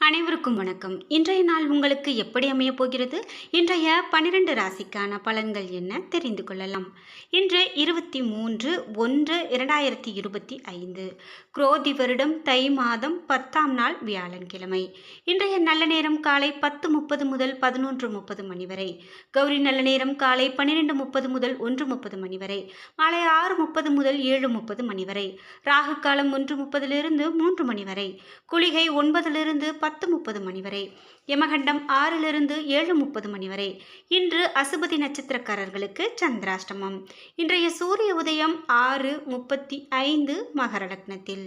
அனைவருக்கும் வணக்கம். இன்றைய நாள் உங்களுக்கு எப்படி அமையப் போகிறது? இன்றைய பனிரெண்டு ராசிக்கான பலன்கள் என்ன? தெரிந்து கொள்ளலாம். இன்று இருபத்தி மூன்று ஒன்று இரண்டாயிரத்தி இருபத்தி ஐந்து. குரோதி வருடம் தை மாதம் பத்தாம் நாள் வியாழன்கிழமை. இன்றைய நல்ல நேரம் காலை பத்து முப்பது முதல் பதினொன்று முப்பது மணி வரை. கௌரி நல்ல நேரம் காலை பன்னிரெண்டு முப்பது முதல் ஒன்று முப்பது மணி வரை. மாலை ஆறு முப்பது முதல் ஏழு முப்பது மணி வரை. ராகு காலம் ஒன்று முப்பதிலிருந்து மூன்று மணி வரை. குளிகை ஒன்பதிலிருந்து பத்து முப்பது மணி வரை யமகண்டம் ஆறிலிருந்து ஏழு முப்பது மணி வரை இன்று அசுபதி நட்சத்திரக்காரர்களுக்கு சந்திராஷ்டமம். இன்றைய சூரிய உதயம் ஆறு முப்பத்தி ஐந்து மகர லக்னத்தில்.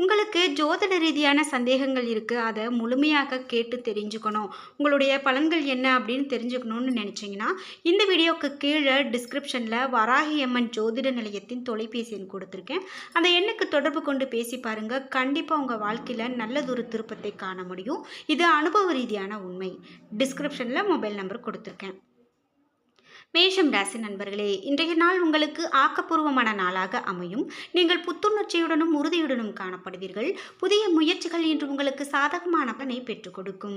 உங்களுக்கு ஜோதிட ரீதியான சந்தேகங்கள் இருக்குது அதை முழுமையாக கேட்டு தெரிஞ்சுக்கணும். உங்களுடைய பலன்கள் என்ன அப்படின்னு தெரிஞ்சுக்கணும்னு நினச்சிங்கன்னா இந்த வீடியோவுக்கு கீழே டிஸ்கிரிப்ஷனில் வராகி அம்மன் ஜோதிட நிலையத்தின் தொலைபேசி எண் கொடுத்துருக்கேன். அந்த எண்ணுக்கு தொடர்பு கொண்டு பேசி பாருங்கள் கண்டிப்பாக உங்கள் வாழ்க்கையில் நல்லதொரு திருப்பத்தை காண முடியும். இது அனுபவ ரீதியான உண்மை. டிஸ்கிரிப்ஷனில் மொபைல் நம்பர் கொடுத்துருக்கேன். மேஷம் ராசி நண்பர்களே இன்றைய நாள் உங்களுக்கு ஆக்கப்பூர்வமான நாளாக அமையும். நீங்கள் புத்துணர்ச்சியுடனும் உறுதியுடனும் காணப்படுவீர்கள். புதிய முயற்சிகள் இன்று உங்களுக்கு சாதகமான பலனை பெற்றுக் கொடுக்கும்.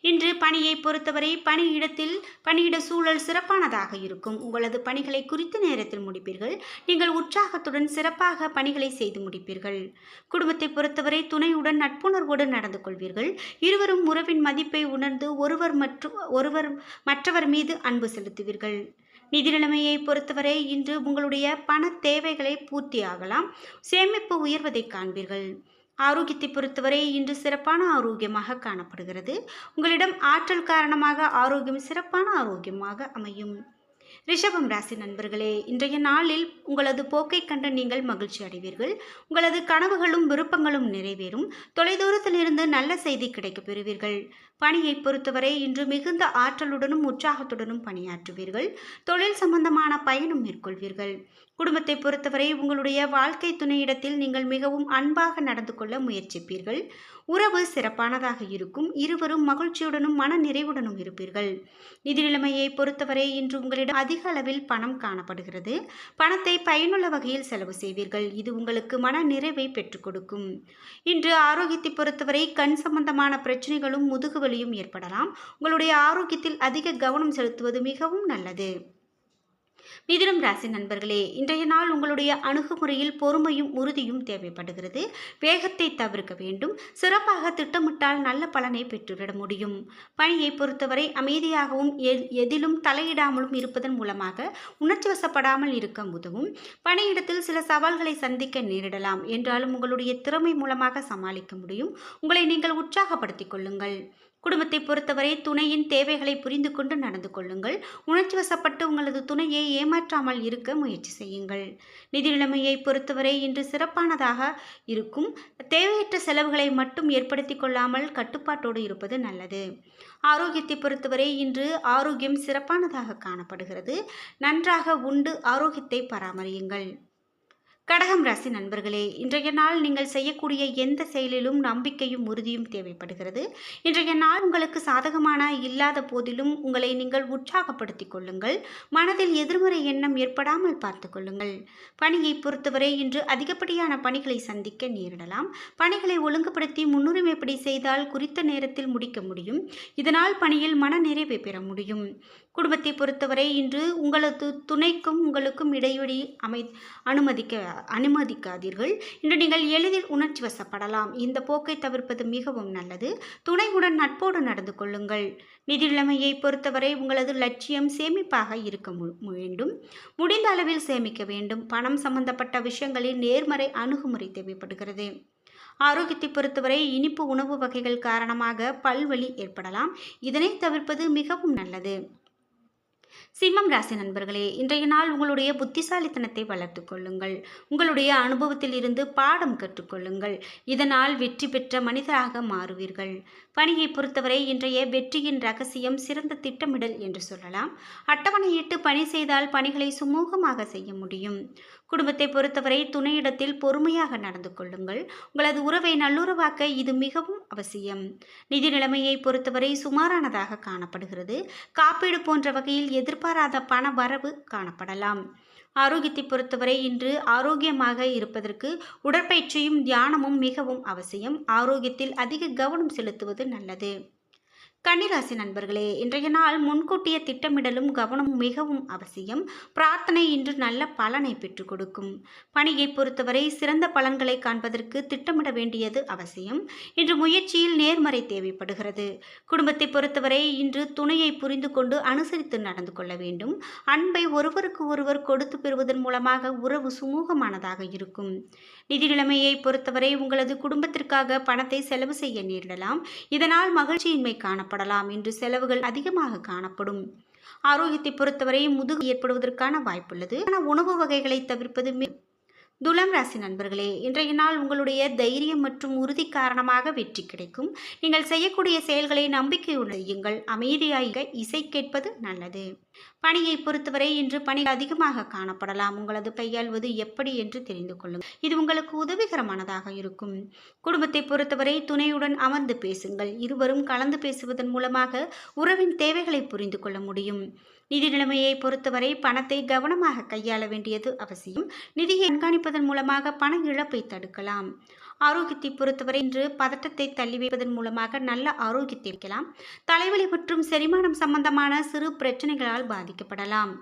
இன்று பணியை பொறுத்தவரை பணியிடத்தில் பணியிட சூழல் சிறப்பானதாக இருக்கும். உங்களது பணிகளை குறித்த நேரத்தில் முடிப்பீர்கள். நீங்கள் உற்சாகத்துடன் சிறப்பாக பணிகளை செய்து முடிப்பீர்கள். குடும்பத்தை பொறுத்தவரை துணையுடன் நட்புணர்வோடு நடந்து கொள்வீர்கள். இருவரும் உறவின் மதிப்பை உணர்ந்து ஒருவர் மற்றும் ஒருவர் மற்றவர் மீது அன்பு செலுத்துவீர்கள். நிதி நிலைமையை பொறுத்தவரை இன்று உங்களுடைய பண தேவைகளை பூர்த்தியாகலாம். சேமிப்பு உயர்வதை காண்பீர்கள். ஆரோக்கியத்தை பொறுத்தவரை இன்று சிறப்பான ஆரோக்கியமாக காணப்படுகிறது. உங்களிடம் ஆற்றல் காரணமாக ஆரோக்கியம் சிறப்பான ஆரோக்கியமாக அமையும். ரிஷபம் ராசி நண்பர்களே இன்றைய நாளில் உங்களது போக்கை கண்டு நீங்கள் மகிழ்ச்சி அடைவீர்கள். உங்களது கனவுகளும் விருப்பங்களும் நிறைவேறும். தொலைதூரத்திலிருந்து நல்ல செய்தி கிடைக்கப் பெறுவீர்கள். பணியை பொறுத்தவரை இன்று மிகுந்த ஆற்றலுடனும் உற்சாகத்துடனும் பணியாற்றுவீர்கள். தொழில் சம்பந்தமான பயணம் மேற்கொள்வீர்கள். குடும்பத்தை பொறுத்தவரை உங்களுடைய வாழ்க்கை துணையிடத்தில் நீங்கள் மிகவும் அன்பாக நடந்து கொள்ள முயற்சிப்பீர்கள். உறவு சிறப்பானதாக இருக்கும். இருவரும் மகிழ்ச்சியுடனும் மன நிறைவுடனும் இருப்பீர்கள். நிதி நிலைமையை பொறுத்தவரை இன்று உங்களிடம் அதிக அளவில் பணம் காணப்படுகிறது. பணத்தை பயனுள்ள வகையில் செலவு செய்வீர்கள். இது உங்களுக்கு மன நிறைவை பெற்றுக் கொடுக்கும். இன்று ஆரோக்கியத்தை பொறுத்தவரை கண் சம்பந்தமான பிரச்சனைகளும் முதுகுவலியும் ஏற்படலாம். உங்களுடைய ஆரோக்கியத்தில் அதிக கவனம் செலுத்துவது மிகவும் நல்லது. மிதுனம் ராசி நண்பர்களே இன்றைய நாள் உங்களுடைய அணுகுமுறையில் பொறுமையும் உறுதியும் தேவைப்படுகிறது. வேகத்தை தவிர்க்க வேண்டும். சிறப்பாக திட்டமிட்டால் நல்ல பலனை பெற்றுவிட முடியும். பணியை பொறுத்தவரை அமைதியாகவும் எதிலும் தலையிடாமலும் இருப்பதன் மூலமாக உணர்ச்சி வசப்படாமல் இருக்க உதவும். பணியிடத்தில் சில சவால்களை சந்திக்க நேரிடலாம். என்றாலும் உங்களுடைய திறமை மூலமாக சமாளிக்க முடியும். உங்களை நீங்கள் உற்சாகப்படுத்திக் கொள்ளுங்கள். குடும்பத்தை பொறுத்தவரை துணையின் தேவைகளை புரிந்து கொண்டு நடந்து கொள்ளுங்கள். உணர்ச்சி வசப்பட்டு உங்களது துணையை ஏமாற்றாமல் இருக்க முயற்சி செய்யுங்கள். நிதி நிலைமையை பொறுத்தவரை இன்று சிறப்பானதாக இருக்கும். தேவையற்ற செலவுகளை மட்டும் ஏற்படுத்தி கொள்ளாமல் கட்டுப்பாட்டோடு இருப்பது நல்லது. ஆரோக்கியத்தை பொறுத்தவரை இன்று ஆரோக்கியம் சிறப்பானதாக காணப்படுகிறது. நன்றாக உண்டு ஆரோக்கியத்தை பராமரியுங்கள். கடகம் ராசி நண்பர்களே இன்றைய நாள் நீங்கள் செய்யக்கூடிய எந்த செயலிலும் நம்பிக்கையும் உறுதியும் தேவைப்படுகிறது. இன்றைய நாள் உங்களுக்கு சாதகமான இல்லாத போதிலும் உங்களை நீங்கள் உற்சாகப்படுத்திக் கொள்ளுங்கள். மனதில் எதிர்மறை எண்ணம் ஏற்படாமல் பார்த்து கொள்ளுங்கள். பணியை பொறுத்தவரை இன்று அதிகப்படியான பணிகளை சந்திக்க நேரிடலாம். பணிகளை ஒழுங்குபடுத்தி முன்னுரிமைப்படி செய்தால் குறித்த நேரத்தில் முடிக்க முடியும். இதனால் பணியில் மன நிறைவை பெற முடியும். குடும்பத்தை பொறுத்தவரை இன்று உங்களது துணைக்கும் உங்களுக்கும் இடைவெளி அமை அனுமதிக்க அனுமதிக்காதீர்கள். இன்று நீங்கள் எளிதில் உணர்ச்சி வசப்படலாம். இந்த போக்கை தவிர்ப்பது மிகவும் நல்லது. துணையுடன் நட்போடு நடந்து கொள்ளுங்கள். நிதிநிலைமையை பொறுத்தவரை உங்களது லட்சியம் சேமிப்பாக இருக்க வேண்டும். முடிந்த அளவில் சேமிக்க வேண்டும். பணம் சம்பந்தப்பட்ட விஷயங்களில் நேர்மறை அணுகுமுறை தேவைப்படுகிறது. ஆரோக்கியத்தை பொறுத்தவரை இனிப்பு உணவு வகைகள் காரணமாக பல்வலி ஏற்படலாம். இதனை தவிர்ப்பது மிகவும் நல்லது. சிம்மம் ராசி நண்பர்களே இன்றைய நாள் உங்களுடைய புத்திசாலித்தனத்தை வளர்த்து கொள்ளுங்கள். உங்களுடைய அனுபவத்தில் இருந்து பாடம் கற்றுக்கொள்ளுங்கள் இதனால் வெற்றி பெற்ற மனிதராக மாறுவீர்கள். பணியை பொறுத்தவரை இன்றைய வெற்றியின் ரகசியம் சிறந்த திட்டமிடல் என்று சொல்லலாம். அட்டவணையிட்டு பணி செய்தால் பணிகளை சுமூகமாக செய்ய முடியும். குடும்பத்தை பொறுத்தவரை துணையிடத்தில் பொறுமையாக நடந்து கொள்ளுங்கள். உங்களது உறவை நல்லுறவாக்க இது மிகவும் அவசியம். நிதி நிலைமையை பொறுத்தவரை சுமாரானதாக காணப்படுகிறது. காப்பீடு போன்ற வகையில் எதிர்பாராத பண வரவு காணப்படலாம். ஆரோக்கியத்தை பொறுத்தவரை இன்று ஆரோக்கியமாக இருப்பதற்கு உடற்பயிற்சியும் தியானமும் மிகவும் அவசியம். ஆரோக்கியத்தில் அதிக கவனம் செலுத்துவது நல்லது. கன்னிராசி நண்பர்களே இன்றைய நாள் முன்கூட்டிய திட்டமிடலும் கவனமும் மிகவும் அவசியம். பிரார்த்தனை இன்று நல்ல பலனை பெற்றுக் கொடுக்கும். பணியை பொறுத்தவரை சிறந்த பலன்களை காண்பதற்கு திட்டமிட வேண்டியது அவசியம். இன்று முயற்சியில் நேர்மறை தேவைப்படுகிறது. குடும்பத்தை பொறுத்தவரை இன்று துணையை புரிந்து கொண்டு அனுசரித்து நடந்து கொள்ள வேண்டும். அன்பை ஒருவருக்கு ஒருவர் கொடுத்து பெறுவதன் மூலமாக உறவு சுமூகமானதாக இருக்கும். நிதி நிலைமையை பொறுத்தவரை உங்களது குடும்பத்திற்காக பணத்தை செலவு செய்ய நேரிடலாம். இதனால் மகிழ்ச்சியின்மை காணப்படலாம் இன்று செலவுகள் அதிகமாக காணப்படும். ஆரோக்கியத்தை பொறுத்தவரை முதுகு ஏற்படுவதற்கான வாய்ப்புள்ளது. ஆனால் உணவு வகைகளை தவிர்ப்பது துலம் ராசி நண்பர்களே இன்றைய நாள் உங்களுடைய தைரியம் மற்றும் உறுதி காரணமாக வெற்றி கிடைக்கும். நீங்கள் செய்யக்கூடிய செயல்களை நம்பிக்கையுடன் செய்யுங்கள். அமைதியாக இசை கேட்பது நல்லது. பணியை பொறுத்தவரை இன்று பணி அதிகமாக காணப்படலாம். உங்களது கையாள்வது எப்படி என்று தெரிந்து கொள்ளுங்கள். இது உங்களுக்கு உதவிகரமானதாக இருக்கும். குடும்பத்தை பொறுத்தவரை துணையுடன் அமர்ந்து பேசுங்கள். இருவரும் கலந்து பேசுவதன் மூலமாக உறவின் தேவைகளை புரிந்து கொள்ள முடியும். நிதி நிலைமையை பொறுத்தவரை பணத்தை கவனமாக கையாள வேண்டியது அவசியம். நிதியை கண்காணிப்பதன் மூலமாக பண இழப்பை தடுக்கலாம். ஆரோக்கியத்தை பொறுத்தவரை இன்று பதட்டத்தை தள்ளி வைப்பதன் மூலமாக நல்ல ஆரோக்கியத்தை வைக்கலாம் தலைவலி மற்றும் செரிமானம் சம்பந்தமான சிறு பிரச்சனைகளால் பாதிக்கப்படலாம்.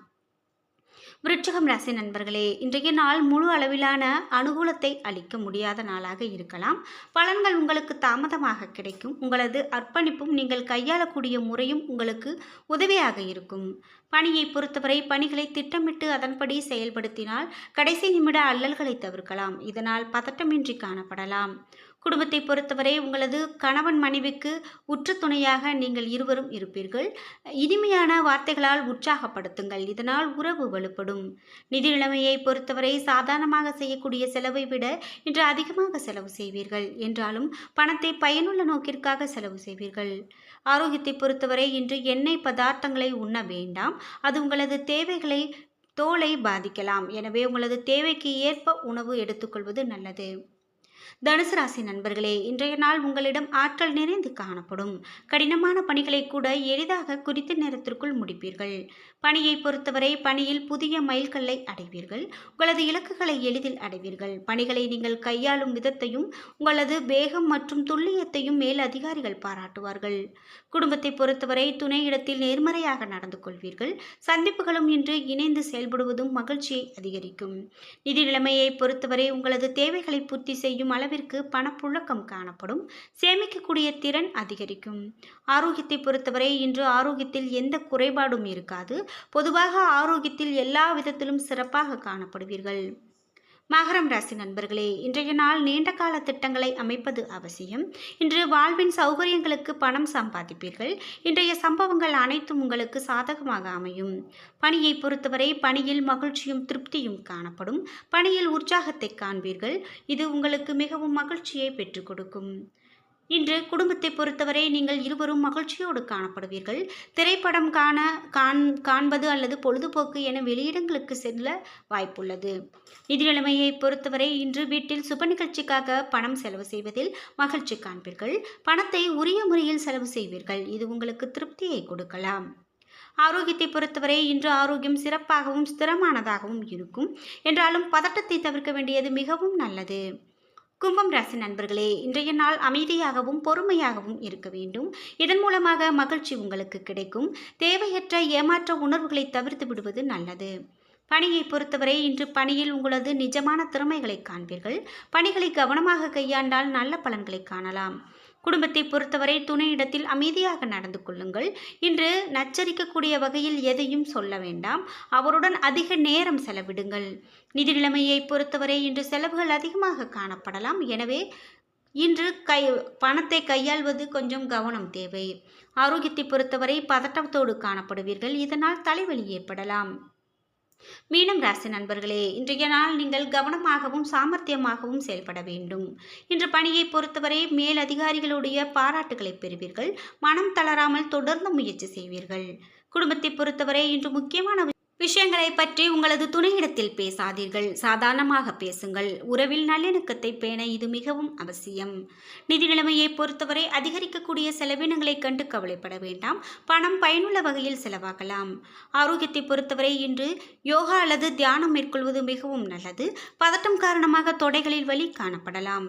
விருட்சகம் ராசி நண்பர்களே இன்றைய நாள் முழு அளவிலான அனுகூலத்தை அளிக்க முடியாத நாளாக இருக்கலாம். பலன்கள் உங்களுக்கு தாமதமாக கிடைக்கும். உங்களது அர்ப்பணிப்பும் நீங்கள் கையாளக்கூடிய முறையும் உங்களுக்கு உதவியாக இருக்கும். பணியை பொறுத்தவரை பணிகளை திட்டமிட்டு அதன்படி செயல்படுத்தினால் கடைசி நிமிட அல்லல்களை தவிர்க்கலாம். இதனால் பதட்டமின்றி காணப்படலாம். குடும்பத்தை பொறுத்தவரை உங்களது கணவன் மனைவிக்கு உற்று துணையாக நீங்கள் இருவரும் இருப்பீர்கள். இனிமையான வார்த்தைகளால் உற்சாகப்படுத்துங்கள். இதனால் உறவு வலுப்படும். நிதி நிலைமையை பொறுத்தவரை சாதாரணமாக செய்யக்கூடிய செலவை விட இன்று அதிகமாக செலவு செய்வீர்கள். என்றாலும் பணத்தை பயனுள்ள நோக்கிற்காக செலவு செய்வீர்கள். ஆரோக்கியத்தை பொறுத்தவரை இன்று எண்ணெய் பதார்த்தங்களை உண்ண வேண்டாம். அது உங்களது தேவைகளை தோலை பாதிக்கலாம். எனவே உங்களது தேவைக்கு ஏற்ப உணவு எடுத்துக்கொள்வது நல்லது. தனுசு ராசி நண்பர்களே இன்றைய நாள் உங்களிடம் ஆற்றல் நிறைந்து காணப்படும். கடினமான பணிகளை கூட எளிதாக குறித்த நேரத்திற்குள் முடிப்பீர்கள். பணியை பொறுத்தவரை பணியில் புதிய மைல்கல்லை அடைவீர்கள். உங்களது இலக்குகளை எளிதில் அடைவீர்கள். பணிகளை நீங்கள் கையாளும் விதத்தையும் உங்களது வேகம் மற்றும் துல்லியத்தையும் மேல் அதிகாரிகள் பாராட்டுவார்கள். குடும்பத்தை பொறுத்தவரை துணை இடத்தில் நேர்மறையாக நடந்து கொள்வீர்கள். சந்திப்புகளும் இன்று இணைந்து செயல்படுவதும் மகிழ்ச்சியை அதிகரிக்கும். நிதி நிலைமையை பொறுத்தவரை உங்களது தேவைகளை பூர்த்தி செய்யும் அளவிற்கு பணப்புழக்கம் காணப்படும். சேமிக்கக்கூடிய திறன் அதிகரிக்கும். ஆரோக்கியத்தை பொறுத்தவரை இன்று ஆரோக்கியத்தில் எந்த குறைபாடும் இருக்காது. பொதுவாக ஆரோக்கியத்தில் எல்லா விதத்திலும் சிறப்பாக காணப்படுவீர்கள். மகரம் ராசி நண்பர்களே இன்றைய நாள் நீண்ட கால திட்டங்களை அமைப்பது அவசியம். இன்று வாழ்வின் சௌகரியங்களுக்கு பணம் சம்பாதிப்பீர்கள். இன்றைய சம்பவங்கள் அனைத்தும் உங்களுக்கு சாதகமாக அமையும். பணியை பொறுத்தவரை பணியில் மகிழ்ச்சியும் திருப்தியும் காணப்படும். பணியில் உற்சாகத்தை காண்பீர்கள். இது உங்களுக்கு மிகவும் மகிழ்ச்சியை பெற்றுக் கொடுக்கும். இன்று குடும்பத்தை பொறுத்தவரை நீங்கள் இருவரும் மகிழ்ச்சியோடு காணப்படுவீர்கள். திரைப்படம் காண காண் காண்பது அல்லது பொழுதுபோக்கு என வெளியிடங்களுக்கு செல்ல வாய்ப்புள்ளது. நிதிநிலைமையை பொறுத்தவரை இன்று வீட்டில் சுப நிகழ்ச்சிக்காக பணம் செலவு செய்வதில் மகிழ்ச்சி காண்பீர்கள். பணத்தை உரிய முறையில் செலவு செய்வீர்கள். இது உங்களுக்கு திருப்தியை கொடுக்கலாம். ஆரோக்கியத்தை பொறுத்தவரை இன்று ஆரோக்கியம் சிறப்பாகவும் ஸ்திரமானதாகவும் இருக்கும். என்றாலும் பதட்டத்தை தவிர்க்க வேண்டியது மிகவும் நல்லது. கும்பம் ராசி நண்பர்களே இன்றைய நாள் அமைதியாகவும் பொறுமையாகவும் இருக்க வேண்டும். இதன் மூலமாக மகிழ்ச்சி உங்களுக்கு கிடைக்கும். தேவையற்ற ஏமாற்ற உணர்வுகளை தவிர்த்து விடுவது நல்லது. பணியை பொறுத்தவரை இன்று பணியில் உங்களது நிஜமான திறமைகளை காண்பீர்கள். பணிகளை கவனமாக கையாண்டால் நல்ல பலன்களை காணலாம். குடும்பத்தை பொறுத்தவரை துணையிடத்தில் அமைதியாக நடந்து கொள்ளுங்கள். இன்று நச்சரிக்கக்கூடிய வகையில் எதையும் சொல்ல வேண்டாம். அவருடன் அதிக நேரம் செலவிடுங்கள். நிதி நிலைமையை பொறுத்தவரை இன்று செலவுகள் அதிகமாக காணப்படலாம். எனவே இன்று கை பணத்தை கையாள்வது கொஞ்சம் கவனம் தேவை. ஆரோக்கியத்தை பொறுத்தவரை பதட்டத்தோடு காணப்படுவீர்கள். இதனால் தலைவலி ஏற்படலாம். மீனம் ராசி நண்பர்களே இன்றைய நாள் நீங்கள் கவனமாகவும் சாமர்த்தியமாகவும் செயல்பட வேண்டும். இன்று பணியை பொறுத்தவரை மேல் அதிகாரிகளுடைய பாராட்டுகளை பெறுவீர்கள். மனம் தளராமல் தொடர்ந்து முயற்சி செய்வீர்கள். குடும்பத்தை பொறுத்தவரை இன்று முக்கியமான விஷயங்களை பற்றி உங்களது துணையிடத்தில் பேசாதீர்கள். சாதாரணமாக பேசுங்கள். உறவில் நல்லிணக்கத்தை பேண இது மிகவும் அவசியம். நிதி நிலைமையை பொறுத்தவரை அதிகரிக்கக்கூடிய செலவினங்களை கண்டு கவலைப்பட வேண்டாம். பணம் பயனுள்ள வகையில் செலவாகலாம் ஆரோக்கியத்தை பொறுத்தவரை இன்று யோகா அல்லது தியானம் மேற்கொள்வது மிகவும் நல்லது. பதட்டம் காரணமாக தொடைகளில் வலி காணப்படலாம்.